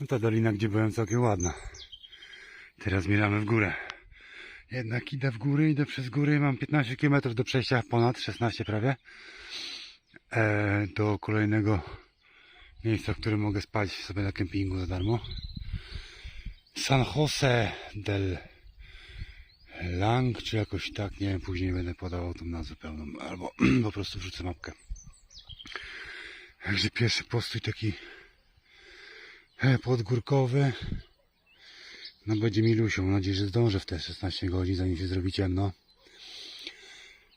No ta dolina, gdzie byłem, całkiem ładna. Teraz zmierzamy w górę. Jednak idę w góry, idę przez góry, mam 15 km do przejścia, ponad 16 prawie. E, do kolejnego miejsca, w którym mogę spać sobie na kempingu za darmo. San Jose del Lang, czy jakoś tak, nie wiem, później będę podawał tą nazwę pełną, albo po prostu wrzucę mapkę. Także pierwszy postój taki podgórkowy. No będzie milusią, mam nadzieję, że zdążę w te 16 godzin, zanim się zrobi ciemno.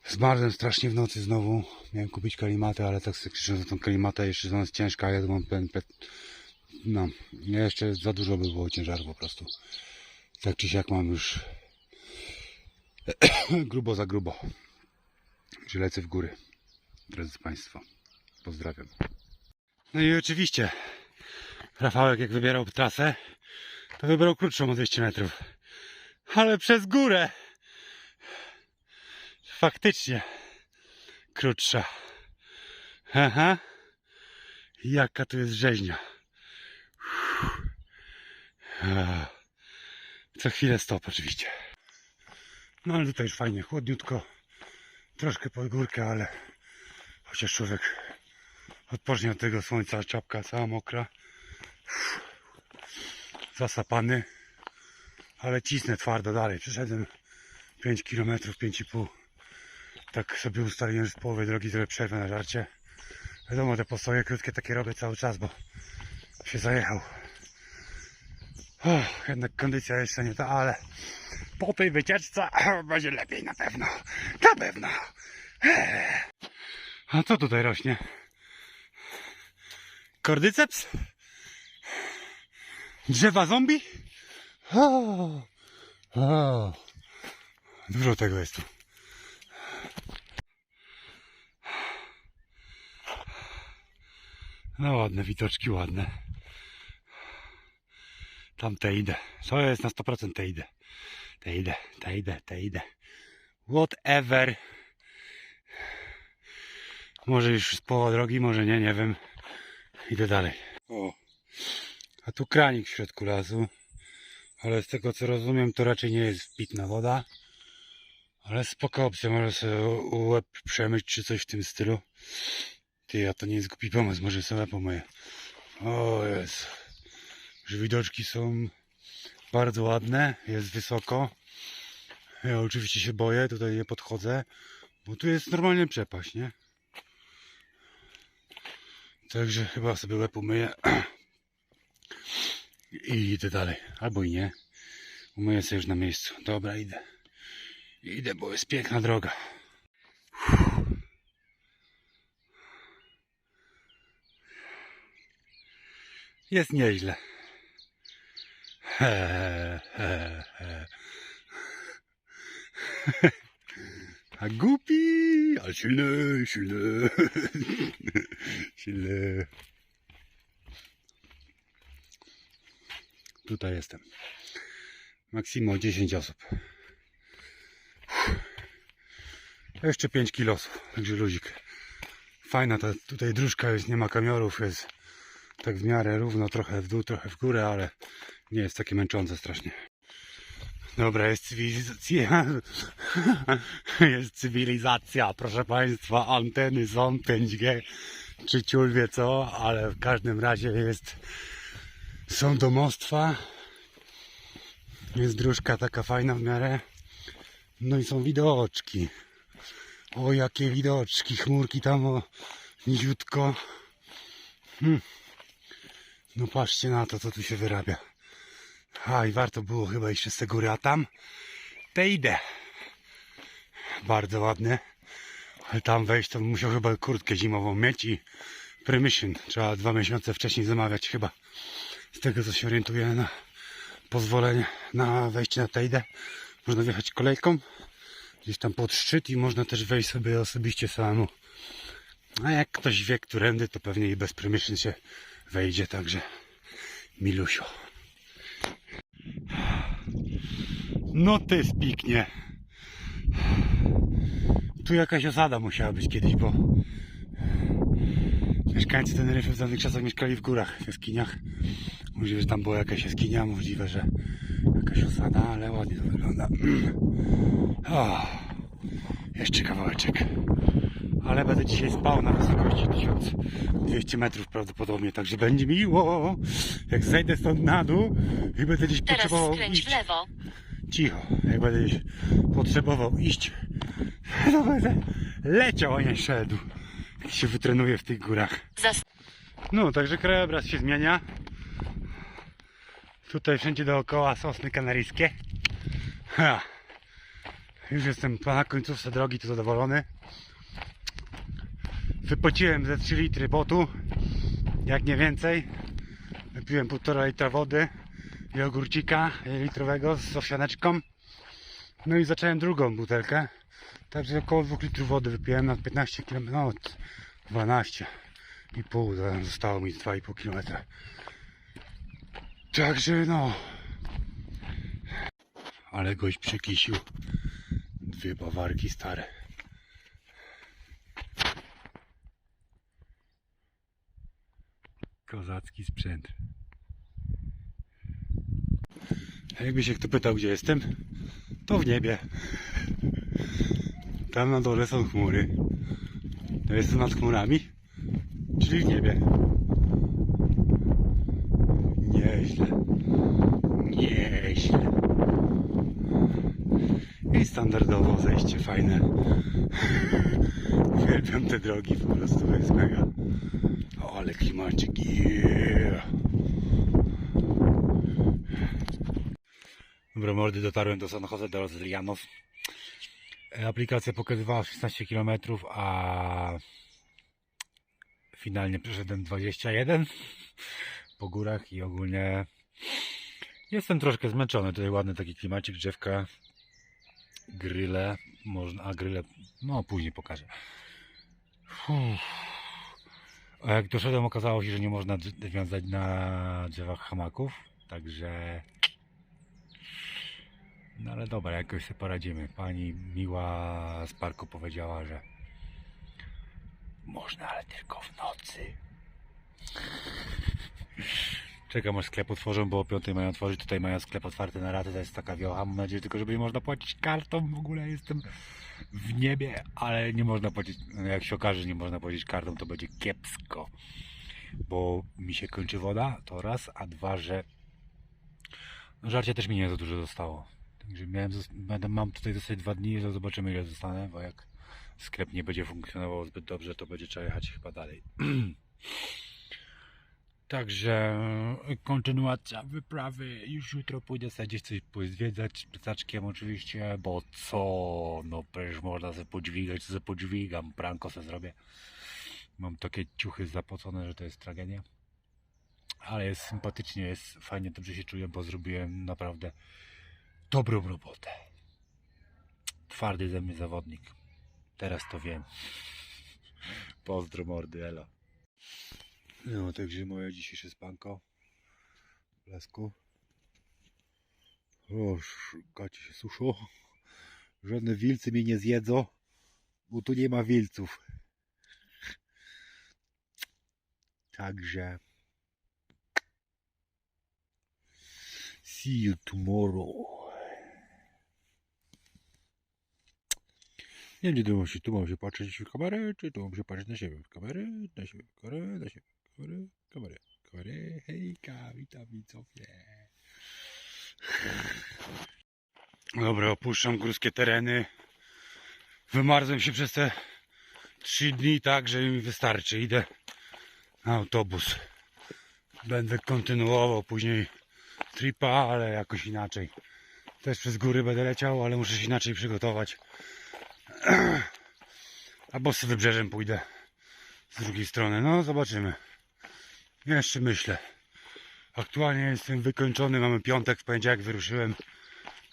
Zmarzłem strasznie w nocy znowu. Miałem kupić kalimatę, ale tak sobie krzyczę, że tą kalimatę jeszcze ona jest ciężka, ja mam pen, pen, no, jeszcze za dużo by było ciężaru po prostu. Tak czy siak mam już grubo za grubo. Że lecę w góry. Drodzy Państwo, pozdrawiam. No i oczywiście Rafałek jak wybierał trasę, to wybrał krótszą o 200 metrów. Ale przez górę! Faktycznie krótsza. Aha. Jaka tu jest rzeźnia. Co chwilę stop oczywiście. No ale tutaj już fajnie, chłodniutko. Troszkę pod górkę, ale chociaż człowiek odpocznie od tego słońca, czapka cała mokra. Zasapany. Ale cisnę twardo dalej. Przeszedłem 5 km, 5,5 tak sobie ustaliłem, że z połowy drogi zrobię przerwę na żarcie. Wiadomo, te postoje krótkie takie robię cały czas, bo się zajechał. Jednak kondycja jeszcze nie ta, ale po tej wycieczce będzie lepiej na pewno. Na pewno. Eee. A co tutaj rośnie? Kordyceps? Drzewa zombie? O, o. Dużo tego jest tu. No ładne widoczki, ładne. Tam te idę. To jest na 100% te idę. Te idę, te idę, te idę. Whatever. Może już z połowa drogi, może nie, nie wiem. Idę dalej. O. A tu kranik w środku lasu. Ale z tego co rozumiem, to raczej nie jest pitna woda. Ale spoko opcja, może sobie łeb przemyć czy coś w tym stylu. Ty, a to nie jest głupi pomysł, może sobie pomoję. O jest. Że widoczki są bardzo ładne, jest wysoko. Ja oczywiście się boję, tutaj nie podchodzę, bo tu jest normalnie przepaść, nie? Także chyba sobie łeb umyję i idę dalej. Albo i nie. Umyję sobie już na miejscu. Dobra, idę. Idę, bo jest piękna droga. Jest nieźle. A głupi, ale silny, silny, silny. Tutaj jestem. Maksimo 10 osób. Jeszcze 5 kilosów, także luzik. Fajna ta tutaj dróżka jest, nie ma kamiorów, jest tak w miarę równo, trochę w dół, trochę w górę, ale nie jest takie męczące strasznie. Dobra, jest cywilizacja. Jest cywilizacja, proszę Państwa. Anteny są 5G, czy ciul wie co, ale w każdym razie jest. Są domostwa. Jest dróżka taka fajna w miarę. No i są widoczki. O, jakie widoczki. Chmurki tam o niziutko. Hmm. No patrzcie na to, co tu się wyrabia. A i warto było chyba iść z tego góry, a tam te idę. Bardzo ładne. Ale tam wejść to musiał chyba kurtkę zimową mieć i permission. Trzeba dwa miesiące wcześniej zamawiać chyba. Z tego co się orientuję na pozwolenie na wejście na tejdę. Można wjechać kolejką gdzieś tam pod szczyt i można też wejść sobie osobiście samemu. A jak ktoś wie, którędy, to pewnie i bez permission się wejdzie, także milusio. No ty spiknie. Tu jakaś osada musiała być kiedyś, bo mieszkańcy Teneryfy w dawnych czasach mieszkali w górach, w jaskiniach. Możliwe, że tam była jakaś jaskinia, możliwe, że jakaś osada, ale ładnie to wygląda. O, jeszcze kawałeczek. Ale będę dzisiaj spał na wysokości 1200 metrów prawdopodobnie, także będzie miło, jak zejdę stąd na dół i będę gdzieś Teraz potrzebował skręć iść. w lewo. Cicho, jak będę gdzieś potrzebował iść, to będę leciał, a nie szedł. Się wytrenuję w tych górach. No, także krajobraz się zmienia. Tutaj wszędzie dookoła sosny kanaryjskie. Ha. Już jestem na końcówce drogi, to zadowolony. Wypociłem ze 3 litry potu, jak nie więcej. Wypiłem 1,5 litra wody i ogórcika litrowego z owsianeczką. No i zacząłem drugą butelkę. Także około 2 litrów wody wypiłem na 15 km, no 12 i pół, zostało mi 2,5 km. Także no. Ale gość przekisił dwie bawarki stare. Kozacki sprzęt. A Jakby się kto pytał, gdzie jestem, to w niebie. Tam na dole są chmury. To jestem nad chmurami, czyli w niebie. Nieźle. Nieźle. I standardowo zejście fajne. Uwielbiam te drogi, po prostu jest mega. O, ale klimacik, yeah. Dobra mordy, dotarłem do San Jose de los Llanos. Aplikacja pokazywała 16 km, a finalnie przeszedłem 21 po górach i ogólnie jestem troszkę zmęczony. Tutaj ładny taki klimacik, drzewka, gryle, można, a gryle, no później pokażę. Uff. A jak doszedłem okazało się, że nie można wiązać na drzewach hamaków, także no ale dobra, jakoś sobie poradzimy. Pani miła z parku powiedziała, że można, ale tylko w nocy. Czekam aż sklep otworzą, bo o 5 mają otworzyć. Tutaj mają sklep otwarty na ratę, to jest taka wiocha. Mam nadzieję tylko, że będzie można płacić kartą. W ogóle jestem w niebie, ale nie można płacić. no Jak się okaże, że nie można płacić kartą, to będzie kiepsko. Bo mi się kończy woda, to raz, a dwa, że no, żarcia też mi nie za dużo zostało. Także miałem, będę, mam tutaj zostać dwa dni, to zobaczymy ile zostanę, bo jak sklep nie będzie funkcjonował zbyt dobrze, to będzie trzeba jechać chyba dalej. Także kontynuacja wyprawy. Już jutro pójdę sobie gdzieś coś pozwiedzać plecaczkiem oczywiście, bo co? No przecież można sobie podźwigać, co sobie podźwigam, pranko sobie zrobię. Mam takie ciuchy zapocone, że to jest tragedia. Ale jest sympatycznie, jest fajnie, dobrze się czuję, bo zrobiłem naprawdę dobrą robotę. Twardy ze mnie zawodnik. Teraz to wiem. Pozdro mordy, elo. No, także moje dzisiejsze spanko w. O, gacie się suszą. Żadne wilcy mnie nie zjedzą, bo tu nie ma wilców. Także see you tomorrow. Nie wiem, gdzie tu mam się, patrzeć w kamerę, czy tu mam się patrzeć na siebie w kamerę, na siebie w kamerę, na siebie w kamerę, kamerę, kamerę, hejka, witam widzowie. Dobra, opuszczam górskie tereny. Wymarzłem się przez te trzy dni tak, że mi wystarczy. Idę na autobus. Będę kontynuował później tripa, ale jakoś inaczej. Też przez góry będę leciał, ale muszę się inaczej przygotować. Albo z wybrzeżem pójdę z drugiej strony. No, zobaczymy. Jeszcze myślę. Aktualnie jestem wykończony. Mamy piątek, w poniedziałek wyruszyłem.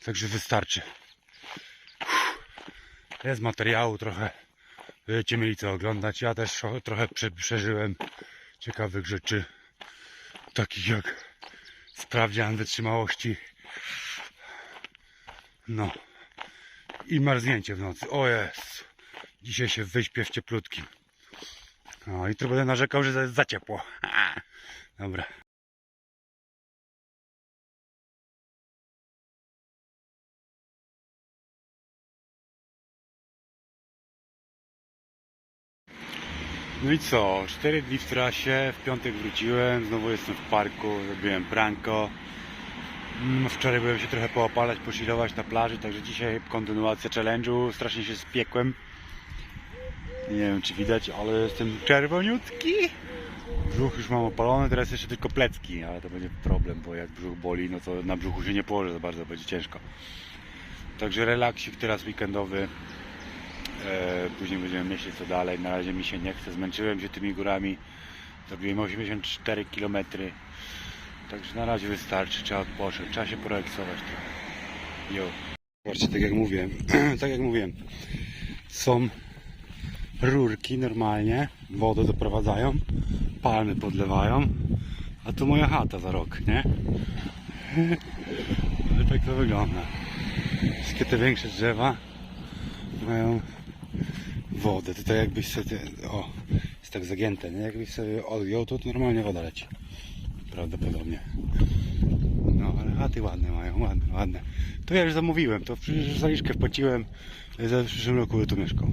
Także wystarczy. Jest materiału trochę. Będziecie mieli co oglądać. Ja też tro- trochę prze, przeżyłem ciekawych rzeczy. Takich jak sprawdzian wytrzymałości. No i marznięcie w nocy. O jest. Dzisiaj się wyśpię w cieplutkim. i no, jutro będę narzekał, że jest za ciepło. Dobra. No i co? Cztery dni w trasie, w piątek wróciłem, znowu jestem w parku, zrobiłem pranko. Mm, Wczoraj byłem się trochę poopalać, posilować na plaży, także dzisiaj kontynuacja challenge'u. Strasznie się spiekłem. Nie wiem czy widać, ale jestem czerwoniutki. Brzuch już mam opalony, teraz jeszcze tylko plecki, ale to będzie problem, bo jak brzuch boli, no to na brzuchu się nie położę za bardzo, będzie ciężko. Także relaksik teraz weekendowy. E, później będziemy myśleć co dalej. Na razie mi się nie chce, zmęczyłem się tymi górami. Zrobiłem 84 km. Także na razie wystarczy, trzeba odpocząć, trzeba się porelaksować trochę. Jo. Zobaczcie, tak jak mówiłem, tak jak mówiłem, są rurki normalnie, wodę doprowadzają, palmy podlewają, a tu moja chata za rok, nie? Ale tak to wygląda. Wszystkie te większe drzewa mają wodę. Tutaj jakbyś sobie, o, jest tak zagięte, nie? Jakbyś sobie odjął, to normalnie woda leci. Prawdopodobnie. No, ale chaty ładne mają, ładne, ładne. To ja już zamówiłem, to zaliczkę wpłaciłem, za w przyszłym roku tu mieszkał.